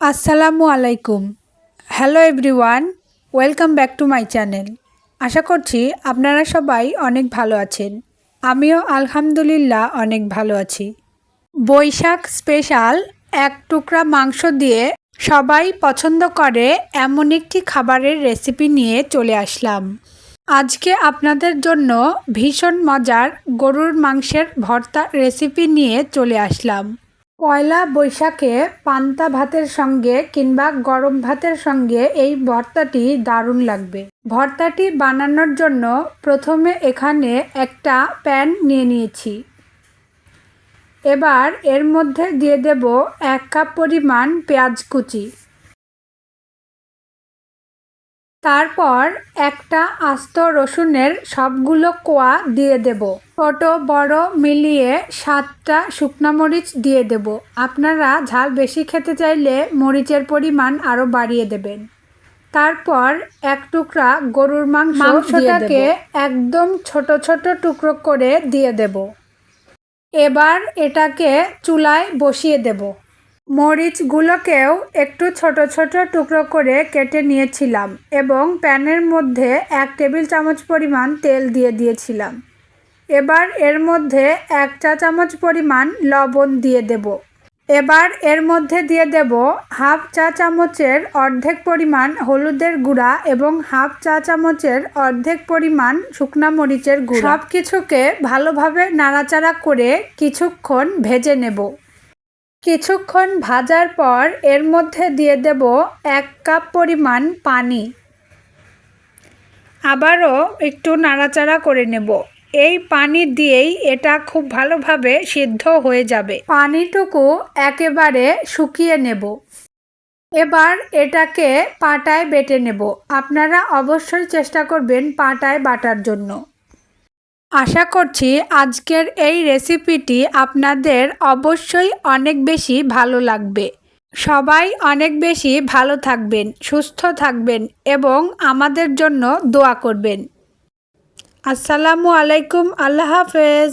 আসসালামু আলাইকুম। Hello everyone welcome back to my channel আশা করছি আপনারা সবাই অনেক ভালো আছেন। আমিও আলহামদুলিল্লাহ অনেক ভালো আছি। বৈশাখ স্পেশাল এক টুকরা মাংস দিয়ে সবাই পছন্দ করে এমন একটি খাবারের রেসিপি নিয়ে চলে আসলাম। আজকে আপনাদের জন্য ভীষণ মজার গরুর মাংসের ভর্তা রেসিপি নিয়ে চলে আসলাম। পয়লা বৈশাখে পান্তা ভাতের সঙ্গে কিংবা গরম ভাতের সঙ্গে এই ভর্তাটি দারুণ লাগবে। ভর্তাটি বানানোর জন্য প্রথমে এখানে একটা প্যান নিয়ে নিয়েছি। এবার এর মধ্যে দিয়ে দেব এক কাপ পরিমাণ পেঁয়াজ কুচি। তারপর একটা আস্ত রসুনের সবগুলো কোয়া দিয়ে দেব। ছোট বড় মিলিয়ে সাতটা শুকনা মরিচ দিয়ে দেব। আপনারা ঝাল বেশি খেতে চাইলে মরিচের পরিমাণ আরও বাড়িয়ে দেবেন। তারপর এক টুকরা গরুর মাংস মাংসটাকে একদম ছোট ছোট টুকরো করে দিয়ে দেব। এবার এটাকে চুলায় বসিয়ে দেব। মরিচগুলোকেও একটু ছোট ছোট টুকরো করে কেটে নিয়েছিলাম এবং প্যানের মধ্যে এক টেবিল চামচ পরিমাণ তেল দিয়ে দিয়েছিলাম। এবার এর মধ্যে এক চা চামচ পরিমাণ লবণ দিয়ে দেব। এবার এর মধ্যে দিয়ে দেব হাফ চা চামচের অর্ধেক পরিমাণ হলুদের গুঁড়া এবং হাফ চা চামচের অর্ধেক পরিমাণ শুকনা মরিচের গুঁড়া। সব কিছুকে ভালোভাবে নাড়াচাড়া করে কিছুক্ষণ ভেজে নেব। কিছুক্ষণ ভাজার পর এর মধ্যে দিয়ে দেব এক কাপ পরিমাণ পানি। আবারও একটু নাড়াচাড়া করে নেব। এই পানি দিয়েই এটা খুব ভালোভাবে সিদ্ধ হয়ে যাবে। পানিটুকু একেবারে শুকিয়ে নেব। এবার এটাকে পাটায় বেটে নেব। আপনারা অবশ্যই চেষ্টা করবেন পাটায় বাটার জন্য। আশা করছি আজকের এই রেসিপিটি আপনাদের অবশ্যই অনেক বেশি ভালো লাগবে। সবাই অনেক বেশি ভালো থাকবেন, সুস্থ থাকবেন এবং আমাদের জন্য দোয়া করবেন। আসসালামু আলাইকুম, আল্লাহ হাফেজ।